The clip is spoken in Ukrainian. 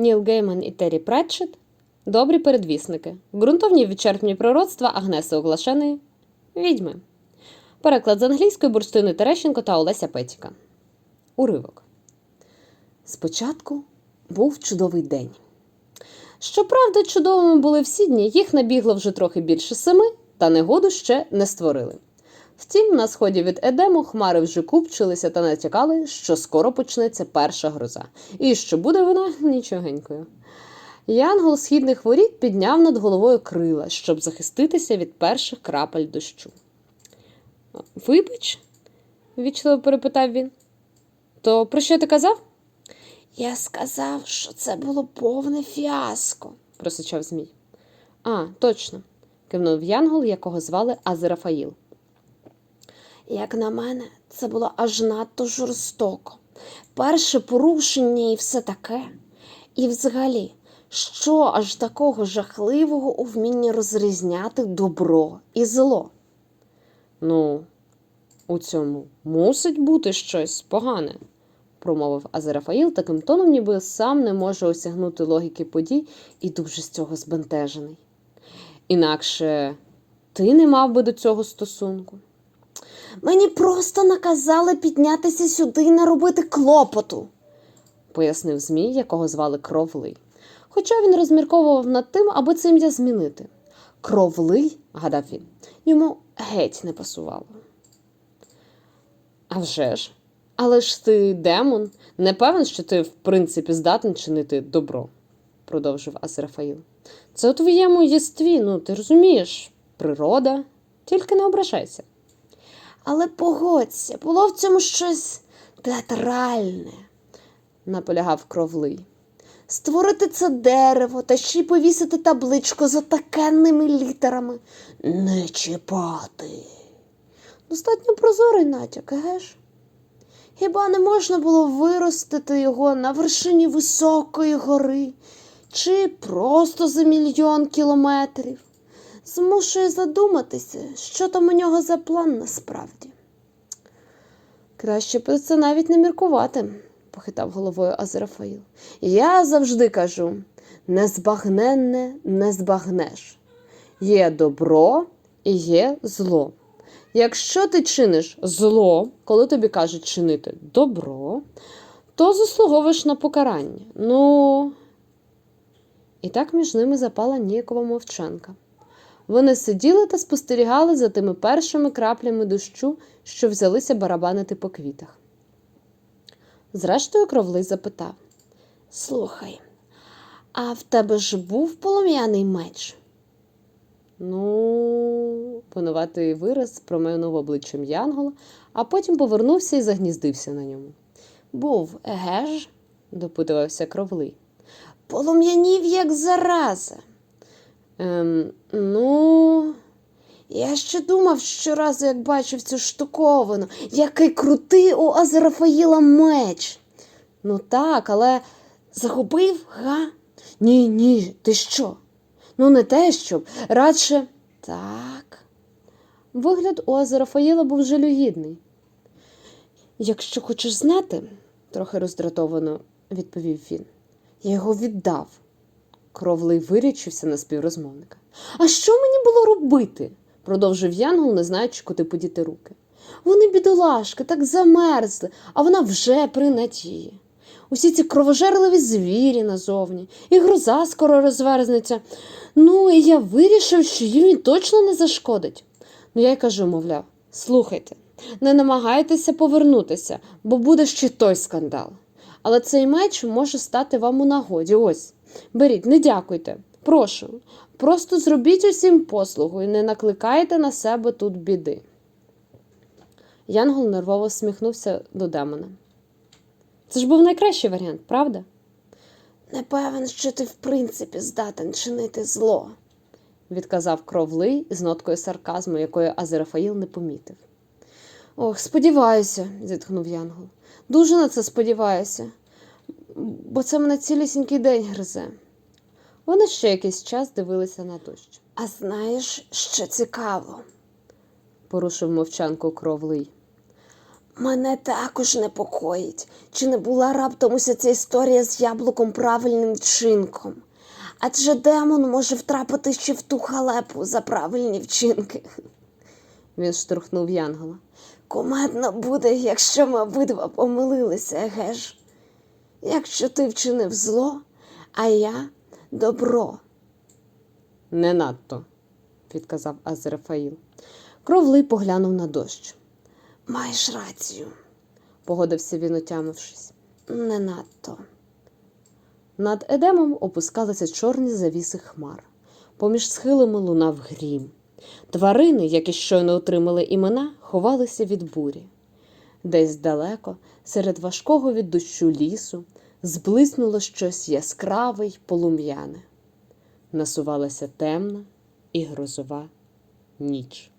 Ніл Гейман і Террі Претчет Добрі передвісники. Ґрунтовні відчерпні пророцтва Агнеси Оглашеної Відьми. Переклад з англійської Бурштини Терещенко та Олеся Петіка. Уривок. Спочатку був чудовий день. Щоправда, чудовими були всі дні, їх набігло вже трохи більше семи, та негоду ще не створили. Втім, на сході від Едему хмари вже купчилися та натякали, що скоро почнеться перша гроза, і що буде вона нічогенькою. Янгол східних воріт підняв над головою крила, щоб захиститися від перших крапель дощу. Вибач? ввічливо перепитав він. То про що ти казав? Я сказав, що це було повне фіаско. просичав Змій. А, точно, кивнув Янгол, якого звали Азерафаїл. Як на мене, це було аж надто жорстоко. Перше порушення і все таке. І взагалі, що аж такого жахливого у вмінні розрізняти добро і зло? Ну, у цьому мусить бути щось погане, промовив Азерафаїл таким тоном, ніби сам не може осягнути логіки подій і дуже з цього збентежений. Інакше ти не мав би до цього стосунку. Мені просто наказали піднятися сюди і наробити клопоту. пояснив Змій, якого звали Кровлий. Хоча він розмірковував над тим, аби це ім'я змінити. Кровлий, гадав він, йому геть не пасувало. А вже ж, але ж ти демон, не певен, що ти в принципі здатен чинити добро, продовжив Азерафаїл. Це у твоєму єстві, ну ти розумієш, природа, тільки не ображайся. Але погодься, було в цьому щось театральне. наполягав кровлий. Створити це дерево та ще й повісити табличку з отакенними літерами. Не чіпати. Достатньо прозорий натяк, еге ж? Хіба не можна було виростити його на вершині високої гори чи просто за мільйон кілометрів? Змушує задуматися, що там у нього за план насправді. Краще б це навіть не міркувати, похитав головою Азерафаїл. Я завжди кажу: незбагненне не збагнеш. Є добро і є зло. Якщо ти чиниш зло, коли тобі кажуть чинити добро, то заслуговуєш на покарання. Ну. І так між ними запала ніякова мовчанка. Вони сиділи та спостерігали за тими першими краплями дощу, що взялися барабанити по квітах. Зрештою, кровлий запитав Слухай, а в тебе ж був полум'яний меч? Ну, пануватий вираз промайнув обличчям Янгола, а потім повернувся і загніздився на ньому. Був, еге ж? допитувався кровлий. Полум'янів, як зараза. Ем, ну, Я ще думав щоразу, як бачив цю штуковину, який крутий у Азерафаїла меч. ну так, але Загубив, га? ні, ні, ти що? Ну, не те, щоб радше. Так. Вигляд у Азерафаїла був жалюгідний. Якщо хочеш знати, трохи роздратовано відповів він. Я його віддав. Кровлий вирічився на співрозмовника. А що мені було робити? продовжив Янгол, не знаючи, куди подіти руки. Вони, бідолашки, так замерзли, а вона вже при надії. Усі ці кровожерливі звірі назовні, і гроза скоро розверзнеться. Ну, і я вирішив, що їм точно не зашкодить. Ну, я й кажу, мовляв, слухайте, не намагайтеся повернутися, бо буде ще той скандал. Але цей меч може стати вам у нагоді. Ось, беріть, не дякуйте. Прошу, просто зробіть усім послугу і не накликайте на себе тут біди. Янгол нервово всміхнувся до демона. Це ж був найкращий варіант, правда? не певен, що ти в принципі здатен чинити зло. відказав кровлий з ноткою сарказму, якої Азерафаїл не помітив. Ох, сподіваюся, зітхнув Янгол. Дуже на це сподіваюся, бо це мене цілісінький день гризе. Вони ще якийсь час дивилися на дощ. А знаєш, що цікаво? Порушив мовчанку кровлий. Мене також непокоїть, чи не була раптом уся ця історія з яблуком правильним вчинком. Адже демон може втрапити ще в ту халепу за правильні вчинки. Він штурхнув Янгола. Кумедно буде, якщо ми обидва помилилися, еге ж? Якщо ти вчинив зло, а я добро. Не надто, відказав Азерафаїл. Кровлий поглянув на дощ. Маєш рацію, Погодився він, отямившись. не надто. Над Едемом опускалися чорні завіси хмар. Поміж схилами лунав грім. Тварини, які щойно отримали імена, ховалися від бурі. Десь далеко, серед важкого від дощу лісу, зблиснуло щось яскраве й полум'яне. Насувалася темна і грозова ніч.